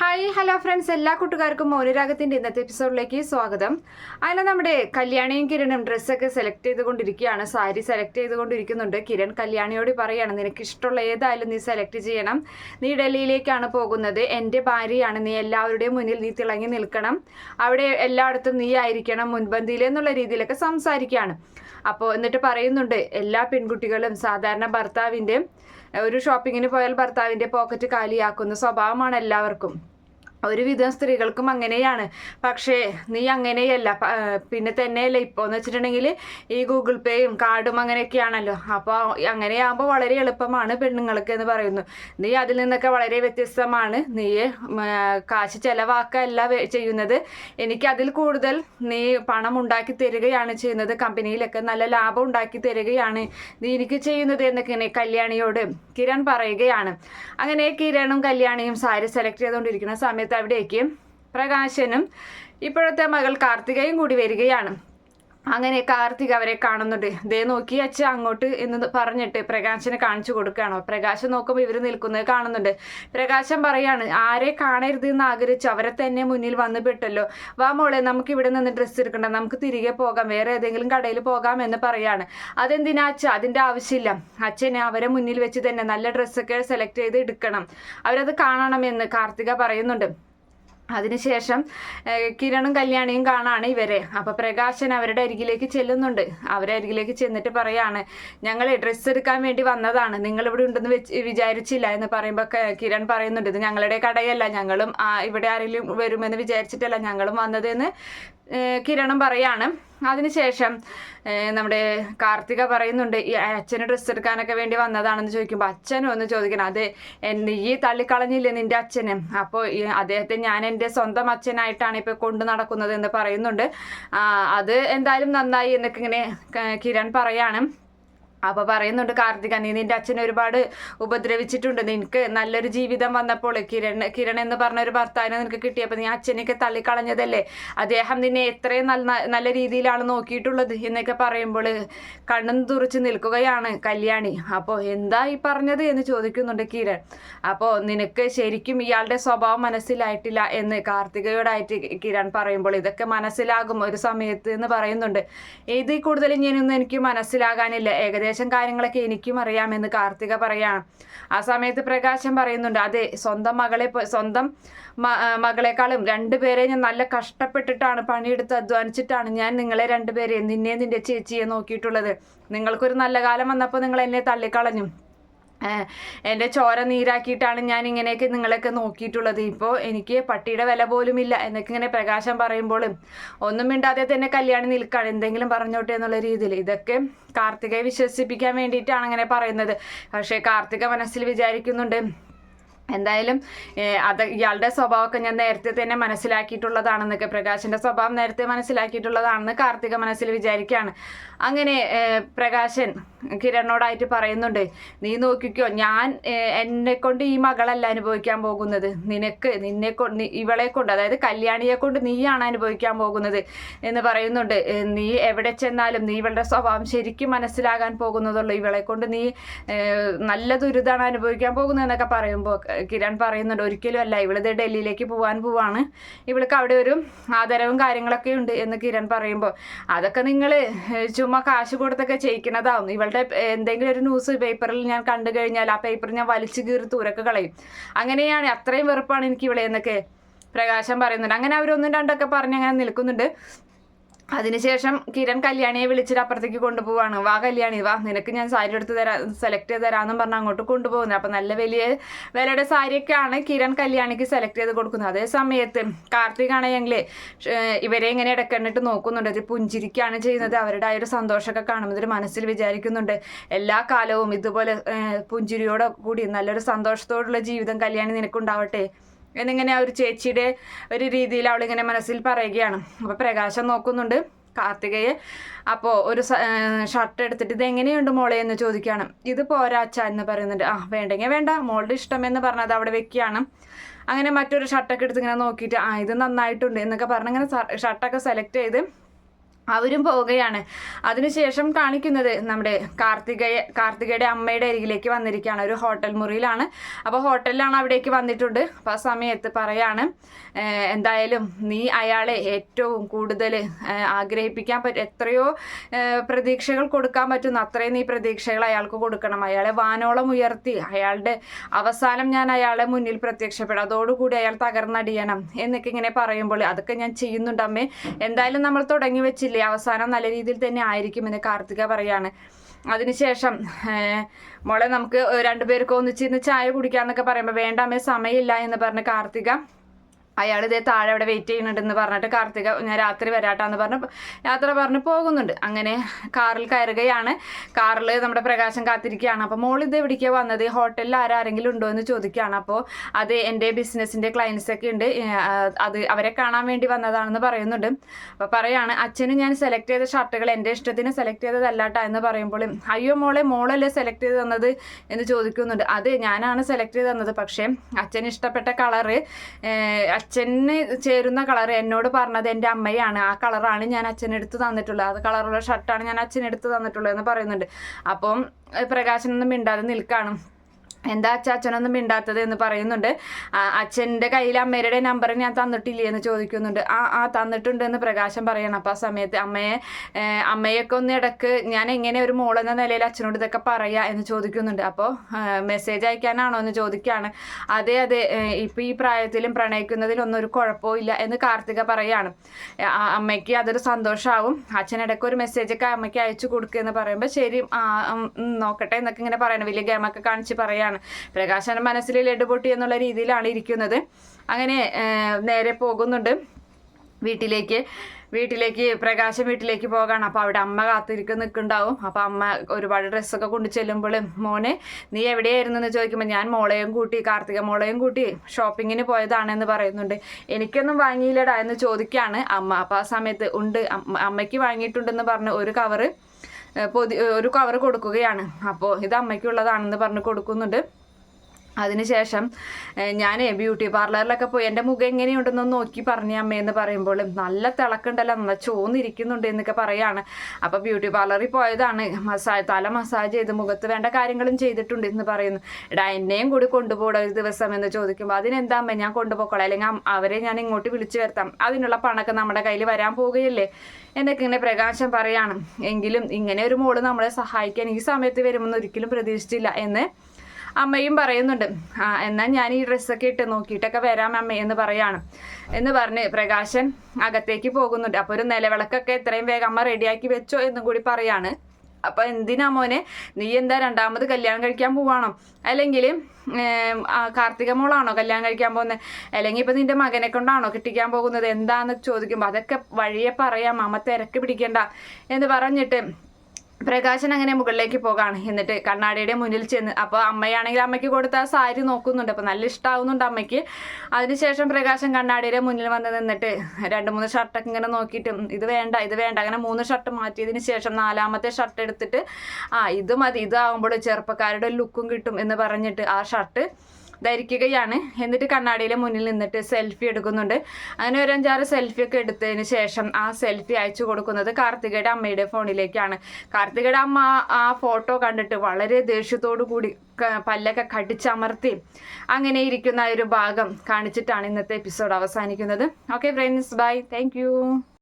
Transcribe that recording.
Hi hello friends. എല്ലാ കൂട്ടുകാർക്കും മൗനരാഗത്തിന്റെ ഇന്നത്തെ എപ്പിസോഡിലേക്ക് സ്വാഗതം. അതിൽ നമ്മുടെ കല്യാണിയും കിരണും ഡ്രസ്സൊക്കെ സെലക്ട് ചെയ്തുകൊണ്ടിരിക്കുകയാണ്. സാരി സെലക്ട് ചെയ്തുകൊണ്ടിരിക്കുന്നുണ്ട്. കിരൺ കല്യാണിയോട് പറയാണ് നിനക്ക് ഇഷ്ടമുള്ള ഏതായാലും നീ സെലക്ട് ചെയ്യണം. നീ ഡൽഹിയിലേക്കാണ് പോകുന്നത്. എന്റെ ഭാര്യയാണ്. നീ എല്ലാവരുടെയും മുന്നിൽ നീ തിളങ്ങി നിൽക്കണം. അവിടെ എല്ലായിടത്തും നീ ആയിരിക്കണം മുൻപന്തിയിൽ എന്നുള്ള രീതിയിലൊക്കെ സംസാരിക്കുകയാണ്. അപ്പോൾ എന്നിട്ട് പറയുന്നുണ്ട് എല്ലാ പെൺകുട്ടികളും സാധാരണ ഭർത്താവിന്റെ ഒരു ഷോപ്പിങ്ങിന് പോയാൽ ഭർത്താവിന്റെ പോക്കറ്റ് കാലിയാക്കുന്ന സ്വഭാവമാണ് എല്ലാവർക്കും. ഒരുവിധം സ്ത്രീകൾക്കും അങ്ങനെയാണ്. പക്ഷേ നീ അങ്ങനെയല്ല. പിന്നെ തന്നെയല്ല? ഇപ്പോൾ എന്ന് വെച്ചിട്ടുണ്ടെങ്കിൽ ഈ ഗൂഗിൾ പേയും കാർഡും അങ്ങനെയൊക്കെയാണല്ലോ. അപ്പോൾ അങ്ങനെയാകുമ്പോൾ വളരെ എളുപ്പമാണ് പെണ്ണുങ്ങൾക്ക് എന്ന് പറയുന്നു. നീ അതിൽ നിന്നൊക്കെ വളരെ വ്യത്യസ്തമാണ്. നീ കാശ് ചെലവാക്കല്ല ചെയ്യുന്നത്. എനിക്ക് അതിൽ കൂടുതൽ നീ പണം ഉണ്ടാക്കി തരികയാണ് ചെയ്യുന്നത്. കമ്പനിയിലൊക്കെ നല്ല ലാഭം ഉണ്ടാക്കി തരികയാണ് നീ എനിക്ക് ചെയ്യുന്നത് എന്നൊക്കെ കല്യാണിയോട് കിരൺ പറയുകയാണ്. അങ്ങനെ കിരണും കല്യാണിയും സാരി സെലക്ട് ചെയ്തുകൊണ്ടിരിക്കുന്ന സമയത്ത് അവിടേക്ക് പ്രകാശനും ഇപ്പോഴത്തെ മകൾ കാർത്തികയും കൂടി വരികയാണ്. അങ്ങനെ കാർത്തിക അവരെ കാണുന്നുണ്ട്. ദേ നോക്കി അച്ഛ അങ്ങോട്ട് എന്ന് പറഞ്ഞിട്ട് പ്രകാശനെ കാണിച്ചു കൊടുക്കുകയാണോ. പ്രകാശം നോക്കുമ്പോൾ ഇവർ നിൽക്കുന്നത് കാണുന്നുണ്ട്. പ്രകാശം പറയാണ് ആരെ കാണരുത് എന്ന് ആഗ്രഹിച്ച് അവരെ തന്നെ മുന്നിൽ വന്നുപെട്ടല്ലോ വാ മോളെ നമുക്ക് ഇവിടെ നിന്ന് ഡ്രസ്സ് എടുക്കണ്ട. നമുക്ക് തിരികെ പോകാം. വേറെ ഏതെങ്കിലും കടയിൽ പോകാം എന്ന് പറയാണ്. അതെന്തിനാ അച്ഛ? അതിന്റെ ആവശ്യമില്ല. അച്ഛനെ അവരെ മുന്നിൽ വെച്ച് തന്നെ നല്ല ഡ്രസ്സൊക്കെ സെലക്ട് ചെയ്ത് എടുക്കണം. അവരത് കാണണമെന്ന് കാർത്തിക പറയുന്നുണ്ട്. അതിനുശേഷം കിരണും കല്യാണിയും കാണാണ് ഇവരെ. അപ്പോൾ പ്രകാശൻ അവരുടെ അരികിലേക്ക് ചെല്ലുന്നുണ്ട്. അവരെ അരികിലേക്ക് ചെന്നിട്ട് പറയാണ് ഞങ്ങൾ ഡ്രസ്സ് എടുക്കാൻ വേണ്ടി വന്നതാണ്. നിങ്ങൾ ഇവിടെ ഉണ്ടെന്ന് വെച്ച് വിചാരിച്ചില്ല എന്ന് പറയുമ്പോൾ കിരൺ പറയുന്നുണ്ട് ഇത് ഞങ്ങളുടെ കടയല്ല. ഞങ്ങളും ഇവിടെ ആരെങ്കിലും വരുമെന്ന് വിചാരിച്ചിട്ടല്ല ഞങ്ങളും വന്നതെന്ന് കിരണും പറയാണ്. അതിനുശേഷം നമ്മുടെ കാർത്തിക പറയുന്നുണ്ട് ഈ അച്ഛന് ഡ്രസ്സ് എടുക്കാനൊക്കെ വേണ്ടി വന്നതാണെന്ന് ചോദിക്കുമ്പോൾ അച്ഛനും? ഒന്ന് ചോദിക്കണം. അത് നീ തള്ളിക്കളഞ്ഞില്ലേ നിന്റെ അച്ഛന്? അപ്പോൾ അദ്ദേഹത്തെ ഞാൻ എന്റെ സ്വന്തം അച്ഛനായിട്ടാണ് ഇപ്പോൾ കൊണ്ടു നടക്കുന്നത് എന്ന് പറയുന്നുണ്ട് അത് എന്തായാലും നന്നായി എന്നൊക്കെ ഇങ്ങനെ കിരൺ പറയാണ്. അപ്പോൾ പറയുന്നുണ്ട് കാർത്തിക നീ നിന്റെ അച്ഛനെ ഒരുപാട് ഉപദ്രവിച്ചിട്ടുണ്ട്. നിനക്ക് നല്ലൊരു ജീവിതം വന്നപ്പോൾ കിരൺ കിരൺ എന്ന് പറഞ്ഞ ഒരു ഭർത്താവിനെ നിനക്ക് കിട്ടിയപ്പോൾ നീ അച്ഛനെയൊക്കെ തള്ളിക്കളഞ്ഞതല്ലേ? അദ്ദേഹം നിന്നെ എത്രയും നല്ല നല്ല രീതിയിലാണ് നോക്കിയിട്ടുള്ളത് എന്നൊക്കെ പറയുമ്പോൾ കണ്ണും തുറച്ച് നിൽക്കുകയാണ് കല്യാണി. അപ്പോൾ എന്താ ഈ പറഞ്ഞത്? എന്ന് ചോദിക്കുന്നുണ്ട് കിരൺ. അപ്പോൾ നിനക്ക് ശരിക്കും ഇയാളുടെ സ്വഭാവം മനസ്സിലായിട്ടില്ല എന്ന് കാർത്തികയോടായിട്ട് കിരൺ പറയുമ്പോൾ ഇതൊക്കെ മനസ്സിലാകും ഒരു സമയത്ത് എന്ന് പറയുന്നുണ്ട്. ഇതിൽ കൂടുതൽ ഞാനൊന്നും എനിക്ക് മനസ്സിലാകാനില്ല. ഏകദേശം കാര്യങ്ങളൊക്കെ എനിക്കും അറിയാമെന്ന് കാർത്തിക പറയാണ്. ആ സമയത്ത് പ്രകാശം പറയുന്നുണ്ട് അതെ സ്വന്തം മകളെ സ്വന്തം മകളെക്കാളും രണ്ടുപേരെ ഞാൻ നല്ല കഷ്ടപ്പെട്ടിട്ടാണ് പണിയെടുത്ത് അധ്വാനിച്ചിട്ടാണ് ഞാൻ നിങ്ങളെ രണ്ടുപേരെയും നിന്നെ നിന്റെ ചേച്ചിയെ നോക്കിയിട്ടുള്ളത്. നിങ്ങൾക്കൊരു നല്ല കാലം വന്നപ്പോൾ നിങ്ങൾ എന്നെ തള്ളിക്കളഞ്ഞു. എന്റെ ചോര നീരാക്കിയിട്ടാണ് ഞാൻ ഇങ്ങനെയൊക്കെ നിങ്ങളെയൊക്കെ നോക്കിയിട്ടുള്ളത്. ഇപ്പോൾ എനിക്ക് പട്ടിയുടെ വില പോലുമില്ല എന്നൊക്കെ ഇങ്ങനെ പ്രകാശം പറയുമ്പോൾ ഒന്നും മിണ്ടാതെ തന്നെ കല്യാണി നിൽക്കുകയാണ് എന്തെങ്കിലും പറഞ്ഞോട്ടെ എന്നുള്ള രീതിയിൽ. ഇതൊക്കെ കാർത്തികയെ വിശ്വസിപ്പിക്കാൻ വേണ്ടിയിട്ടാണ് അങ്ങനെ പറയുന്നത്. പക്ഷേ കാർത്തിക മനസ്സിൽ വിചാരിക്കുന്നുണ്ട് എന്തായാലും അത് ഇയാളുടെ സ്വഭാവമൊക്കെ ഞാൻ നേരത്തെ തന്നെ മനസ്സിലാക്കിയിട്ടുള്ളതാണെന്നൊക്കെ പ്രകാശിന്റെ സ്വഭാവം നേരത്തെ മനസ്സിലാക്കിയിട്ടുള്ളതാണെന്ന് കാർത്തിക മനസ്സിൽ വിചാരിക്കുകയാണ്. അങ്ങനെ പ്രകാശൻ കിരണോടായിട്ട് പറയുന്നുണ്ട് നീ നോക്കിക്കോ ഞാൻ എന്നെ കൊണ്ട് ഈ മകളല്ല അനുഭവിക്കാൻ പോകുന്നത്. നിനക്ക് നിന്നെ കൊണ്ട് ഇവളെ കൊണ്ട് അതായത് കല്യാണിയെ കൊണ്ട് നീയാണ് അനുഭവിക്കാൻ പോകുന്നത്. എന്ന് പറയുന്നുണ്ട്. നീ എവിടെ ചെന്നാലും നീ ഇവളുടെ സ്വഭാവം ശരിക്കും മനസ്സിലാകാൻ പോകുന്നതുള്ളൂ ഇവളെ കൊണ്ട് നീ നല്ല ദുരിതമാണ് അനുഭവിക്കാൻ പോകുന്നത് എന്നൊക്കെ പറയുമ്പോൾ കിരൺ പറയുന്നുണ്ട് ഒരിക്കലും അല്ല ഇവളിത് ഡൽഹിയിലേക്ക് പോകാൻ പോവാണ്. ഇവൾക്ക് അവിടെ ഒരു ആദരവും കാര്യങ്ങളൊക്കെ ഉണ്ട് എന്ന് കിരൺ പറയുമ്പോൾ അതൊക്കെ നിങ്ങൾ ചുമ്മാ കാശ് കൊടുത്തൊക്കെ ചെയ്യിക്കുന്നതാവും. ഇവളുടെ എന്തെങ്കിലും ഒരു ന്യൂസ് പേപ്പറിൽ ഞാൻ കണ്ടു കഴിഞ്ഞാൽ ആ പേപ്പർ ഞാൻ വലിച്ചു കീറി തൂരൊക്കെ കളയും. അങ്ങനെയാണ് അത്രയും വെറുപ്പാണ് എനിക്ക് ഇവിടെ എന്നൊക്കെ പ്രകാശം പറയുന്നുണ്ട്. അങ്ങനെ അവരൊന്നും രണ്ടൊക്കെ പറഞ്ഞ് അങ്ങനെ നിൽക്കുന്നുണ്ട്. അതിനുശേഷം കിരൺ കല്യാണിയെ വിളിച്ചിട്ട് അപ്പുറത്തേക്ക് കൊണ്ടുപോവാണ്. വാ കല്യാണി വാ നിനക്ക് ഞാൻ സാരി എടുത്ത് തരാ സെലക്ട് ചെയ്ത് തരാമെന്നും പറഞ്ഞ് അങ്ങോട്ട് കൊണ്ടുപോകുന്നത് അപ്പം നല്ല വലിയ വിലയുടെ സാരിയൊക്കെയാണ് കിരൺ കല്യാണിക്ക് സെലക്ട് ചെയ്ത് കൊടുക്കുന്നത്. അതേ സമയത്ത് കാർത്തിക് ആണെങ്കിൽ ഇവരെ ഇങ്ങനെ ഇടക്കണ്ണിട്ട് നോക്കുന്നുണ്ട്. ഇത് പുഞ്ചിരിക്കുകയാണ് ചെയ്യുന്നത്. അവരുടെ ആ ഒരു സന്തോഷമൊക്കെ കാണുമ്പോൾ മനസ്സിൽ വിചാരിക്കുന്നുണ്ട്. എല്ലാ കാലവും ഇതുപോലെ പുഞ്ചിരിയോടെ കൂടി നല്ലൊരു സന്തോഷത്തോടുള്ള ജീവിതം കല്യാണി നിനക്കുണ്ടാവട്ടെ. എന്നിങ്ങനെ ആ ഒരു ചേച്ചിയുടെ ഒരു രീതിയിൽ അവളിങ്ങനെ മനസ്സിൽ പറയുകയാണ്. അപ്പോൾ പ്രകാശം നോക്കുന്നുണ്ട് കാർത്തികയെ. അപ്പോൾ ഒരു ഷർട്ട് എടുത്തിട്ട് ഇത് എങ്ങനെയുണ്ട് മോളെ? എന്ന് ചോദിക്കുകയാണ്. ഇത് പോരാ അച്ഛ എന്ന് പറയുന്നുണ്ട്. ആ വേണ്ടെങ്കിൽ വേണ്ട. മോളുടെ ഇഷ്ടം എന്ന് പറഞ്ഞത് അവിടെ വെക്കുകയാണ്. അങ്ങനെ മറ്റൊരു ഷർട്ടൊക്കെ എടുത്ത് ഇങ്ങനെ നോക്കിയിട്ട് ആ ഇത് നന്നായിട്ടുണ്ട് എന്നൊക്കെ പറഞ്ഞ് ഇങ്ങനെ ഷർട്ടൊക്കെ സെലക്ട് ചെയ്ത് അവരും പോവുകയാണ്. അതിനുശേഷം കാണിക്കുന്നത് നമ്മുടെ കാർത്തികയെ കാർത്തികയുടെ അമ്മയുടെ അരികിലേക്ക് വന്നിരിക്കുകയാണ്. ഒരു ഹോട്ടൽ മുറിയിലാണ്. അപ്പോൾ ഹോട്ടലിലാണ് അവിടേക്ക് വന്നിട്ടുണ്ട്. അപ്പോൾ ആ സമയത്ത് പറയാണ് എന്തായാലും നീ അയാളെ ഏറ്റവും കൂടുതൽ ആഗ്രഹിപ്പിക്കാൻ പറ്റും എത്രയോ പ്രതീക്ഷകൾ കൊടുക്കാൻ പറ്റുന്ന. അത്രയും നീ പ്രതീക്ഷകൾ അയാൾക്ക് കൊടുക്കണം. അയാളെ വാനോളം ഉയർത്തി. അയാളുടെ അവസാനം ഞാൻ അയാളെ മുന്നിൽ പ്രത്യക്ഷപ്പെടും. അതോടുകൂടി അയാൾ തകർന്നടിയണം. എന്നൊക്കെ ഇങ്ങനെ പറയുമ്പോൾ അതൊക്കെ ഞാൻ ചെയ്യുന്നുണ്ട് അമ്മേ. എന്തായാലും നമ്മൾ തുടങ്ങി വെച്ചില്ലേ? അവസാനം നല്ല രീതിയിൽ തന്നെ ആയിരിക്കും എന്ന് കാർത്തിക പറയാണ്. അതിനുശേഷം മോളെ നമുക്ക് രണ്ടുപേർക്ക് ഒന്നിച്ചിരുന്ന് ചായ കുടിക്കാന്നൊക്കെ പറയുമ്പോൾ വേണ്ട സമയമില്ല എന്ന് പറഞ്ഞ് കാർത്തിക അയാൾ ഇതേ താഴെ അവിടെ വെയിറ്റ് ചെയ്യുന്നുണ്ടെന്ന് പറഞ്ഞിട്ട് കാർത്തിക ഞാൻ രാത്രി വരാട്ടാന്ന് പറഞ്ഞ് യാത്ര പറഞ്ഞ് പോകുന്നുണ്ട്. അങ്ങനെ കാറിൽ കയറുകയാണ്. കാറിൽ നമ്മുടെ പ്രകാശം കാത്തിരിക്കുകയാണ്. അപ്പോൾ മോൾ ഇത് എവിടേക്കാണ് വന്നത്? ഹോട്ടലിൽ ആരാരെങ്കിലും ഉണ്ടോ എന്ന് ചോദിക്കുകയാണ്. അപ്പോൾ അത് എന്റെ ബിസിനസ്സിന്റെ ക്ലയൻസ് ഒക്കെ ഉണ്ട്. അത് അവരെ കാണാൻ വേണ്ടി വന്നതാണെന്ന് പറയുന്നുണ്ട്. അപ്പോൾ പറയാണ് അച്ഛന് ഞാൻ സെലക്ട് ചെയ്ത ഷർട്ടുകൾ എന്റെ ഇഷ്ടത്തിന് സെലക്ട് ചെയ്തതല്ലാട്ടാ എന്ന് പറയുമ്പോൾ അയ്യോ മോളെ മോളല്ലേ സെലക്ട് ചെയ്ത് തന്നത്? എന്ന് ചോദിക്കുന്നുണ്ട്. അത് ഞാനാണ് സെലക്ട് ചെയ്ത് തന്നത്. പക്ഷേ അച്ഛന് ഇഷ്ടപ്പെട്ട കളറ് അച്ഛന് ചേരുന്ന കളർ എന്നോട് പറഞ്ഞത് എന്റെ അമ്മയാണ്. ആ കളറാണ് ഞാൻ അച്ഛനെടുത്ത് തന്നിട്ടുള്ളത്. അത് കളറുള്ള ഷർട്ടാണ് ഞാൻ അച്ഛനെടുത്ത് തന്നിട്ടുള്ളത് എന്ന് പറയുന്നുണ്ട്. അപ്പം പ്രകാശനൊന്നും മിണ്ടാതെ നിൽക്കാണ്. എന്താ അച്ഛൻ അച്ഛനൊന്നും മിണ്ടാത്തത് എന്ന് പറയുന്നുണ്ട്. അച്ഛന്റെ കയ്യിൽ അമ്മയുടെ നമ്പർ ഞാൻ തന്നിട്ടില്ലേ എന്ന് ചോദിക്കുന്നുണ്ട്. ആ ആ തന്നിട്ടുണ്ട് എന്ന് പ്രകാശം പറയണം. അപ്പോൾ ആ സമയത്ത് അമ്മയെ അമ്മയൊക്കെ ഒന്ന് ഇടയ്ക്ക് ഞാൻ എങ്ങനെ ഒരു മോളെന്ന നിലയിൽ അച്ഛനോട് ഇതൊക്കെ പറയാ എന്ന് ചോദിക്കുന്നുണ്ട്. അപ്പോൾ മെസ്സേജ് അയക്കാനാണോ എന്ന് ചോദിക്കുകയാണ് അതെ അതെ ഇപ്പം ഈ പ്രായത്തിലും പ്രണയിക്കുന്നതിലൊന്നും ഒരു കുഴപ്പവും ഇല്ല എന്ന് കാർത്തിക പറയാണ്. ആ, അമ്മയ്ക്ക് അതൊരു സന്തോഷമാവും അച്ഛൻ ഇടയ്ക്ക് ഒരു മെസ്സേജ് ഒക്കെ അമ്മയ്ക്ക് അയച്ചു കൊടുക്കുക എന്ന് പറയുമ്പോൾ ശരി നോക്കട്ടെ എന്നൊക്കെ ഇങ്ങനെ പറയണം. വലിയ ഗെയിമൊക്കെ കാണിച്ച് പറയാണ്. പ്രകാശന്റെ മനസ്സിൽ ലഡു പൊട്ടി എന്നുള്ള രീതിയിലാണ് ഇരിക്കുന്നത്. അങ്ങനെ നേരെ പോകുന്നുണ്ട്. വീട്ടിലേക്ക് വീട്ടിലേക്ക് പ്രകാശം വീട്ടിലേക്ക് പോകാണ്. അപ്പോൾ അവിടെ അമ്മ കാത്തിരിക്കും നിൽക്കുന്നുണ്ടാവും അപ്പോൾ അമ്മ ഒരുപാട് ഡ്രസ്സൊക്കെ കൊണ്ട് ചെല്ലുമ്പോൾ മോനെ നീ എവിടെയായിരുന്നു എന്ന് ചോദിക്കുമ്പോൾ ഞാൻ മോളെയും കൂട്ടി കാർത്തിക മോളെയും കൂട്ടി ഷോപ്പിങ്ങിന് പോയതാണെന്ന് പറയുന്നുണ്ട്. എനിക്കൊന്നും വാങ്ങിയില്ലടാ എന്ന് ചോദിക്കുകയാണ് അമ്മ. അപ്പോൾ ആ സമയത്ത് ഉണ്ട് അമ്മ- അമ്മയ്ക്ക് വാങ്ങിയിട്ടുണ്ടെന്ന് പറഞ്ഞ് ഒരു കവറ് പൊതി ഒരു കവർ കൊടുക്കുകയാണ്. അപ്പോൾ ഇത് അമ്മയ്ക്കുള്ളതാണെന്ന് പറഞ്ഞ് കൊടുക്കുന്നുണ്ട്. അതിനുശേഷം ഞാൻ ബ്യൂട്ടി പാർലറിലൊക്കെ പോയി എന്റെ മുഖം എങ്ങനെയുണ്ടെന്ന് നോക്കി പറഞ്ഞ അമ്മയെന്ന് പറയുമ്പോൾ നല്ല തിളക്കുണ്ടല്ലോ നല്ല ചോന്നിരിക്കുന്നുണ്ട് എന്നൊക്കെ പറയാണ്. അപ്പോൾ ബ്യൂട്ടി പാർലറിൽ പോയതാണ്. മസാജ് തല മസാജ് ചെയ്ത് മുഖത്ത് വേണ്ട കാര്യങ്ങളും ചെയ്തിട്ടുണ്ട് എന്ന് പറയുന്നു. എടാ എന്നെയും കൂടി കൊണ്ടുപോകണം ഒരു ദിവസം എന്ന് ചോദിക്കുമ്പോൾ അതിനെന്താ അമ്മ ഞാൻ കൊണ്ടുപോയിക്കോളാം അല്ലെങ്കിൽ അവരെ ഞാൻ ഇങ്ങോട്ട് വിളിച്ചു വരുത്താം. അതിനുള്ള പണമൊക്കെ നമ്മുടെ കയ്യിൽ വരാൻ പോവുകയല്ലേ? എന്നൊക്കെ ഇങ്ങനെ പ്രകാശം പറയാണ്. എങ്കിലും ഇങ്ങനെ ഒരു മോൾ നമ്മളെ സഹായിക്കാൻ ഈ സമയത്ത് വരുമെന്ന് ഒരിക്കലും പ്രതീക്ഷിച്ചില്ല എന്ന് അമ്മയും പറയുന്നുണ്ട് ആ എന്നാൽ ഞാൻ ഈ ഡ്രസ്സൊക്കെ ഇട്ട് നോക്കിയിട്ടൊക്കെ വരാം അമ്മ എന്ന് പറയാണ്. എന്ന് പറഞ്ഞ് പ്രകാശൻ അകത്തേക്ക് പോകുന്നുണ്ട്. അപ്പോൾ ഒരു നിലവിളക്കൊക്കെ എത്രയും വേഗം അമ്മ റെഡിയാക്കി വെച്ചോ എന്നും കൂടി പറയാണ്. അപ്പോൾ എന്തിനാ മോനെ നീ എന്താ രണ്ടാമത് കല്യാണം കഴിക്കാൻ പോവാണോ? അല്ലെങ്കിൽ കാർത്തിക മോളാണോ കല്യാണം കഴിക്കാൻ പോകുന്നത് അല്ലെങ്കിൽ ഇപ്പം നിന്റെ മകനെ കൊണ്ടാണോ കിട്ടിക്കാൻ പോകുന്നത്? എന്താന്ന് ചോദിക്കുമ്പോൾ അതൊക്കെ വഴിയെ പറയാം അമ്മ തിരക്ക് പിടിക്കണ്ട എന്ന് പറഞ്ഞിട്ട് പ്രകാശൻ അങ്ങനെ മുകളിലേക്ക് പോകാണ്. എന്നിട്ട് കണ്ണാടിയുടെ മുന്നിൽ ചെന്ന് അപ്പോൾ അമ്മയാണെങ്കിൽ അമ്മയ്ക്ക് കൊടുത്ത ആ സാരി നോക്കുന്നുണ്ട്. അപ്പോൾ നല്ല ഇഷ്ടമാവുന്നുണ്ട് അമ്മയ്ക്ക്. അതിനുശേഷം പ്രകാശൻ കണ്ണാടിയുടെ മുന്നിൽ വന്ന് നിന്നിട്ട് രണ്ട് മൂന്ന് ഷർട്ടൊക്കെ ഇങ്ങനെ നോക്കിയിട്ട് ഇത് വേണ്ട ഇത് വേണ്ട അങ്ങനെ മൂന്ന് ഷർട്ട് മാറ്റിയതിന് ശേഷം നാലാമത്തെ ഷർട്ട് എടുത്തിട്ട് ആ ഇത് മതി ഇതാവുമ്പോൾ ചെറുപ്പക്കാരുടെ ലുക്കും കിട്ടും എന്ന് പറഞ്ഞിട്ട് ആ ഷർട്ട് ധരിക്കുകയാണ്. എന്നിട്ട് കണ്ണാടിയിലെ മുന്നിൽ നിന്നിട്ട് സെൽഫി എടുക്കുന്നുണ്ട്. അങ്ങനെ ഒരു അഞ്ചാറ് സെൽഫി ഒക്കെ എടുത്തതിന് ശേഷം ആ സെൽഫി അയച്ചു കൊടുക്കുന്നത് കാർത്തികയുടെ അമ്മയുടെ ഫോണിലേക്കാണ് കാർത്തികയുടെ അമ്മ ആ- ഫോട്ടോ കണ്ടിട്ട് വളരെ ദേഷ്യത്തോടു കൂടി പല്ലൊക്കെ കടിച്ചമർത്തി അങ്ങനെ ഇരിക്കുന്ന ഒരു ഭാഗം കാണിച്ചിട്ടാണ് ഇന്നത്തെ എപ്പിസോഡ് അവസാനിക്കുന്നത്. Okay friends bye thank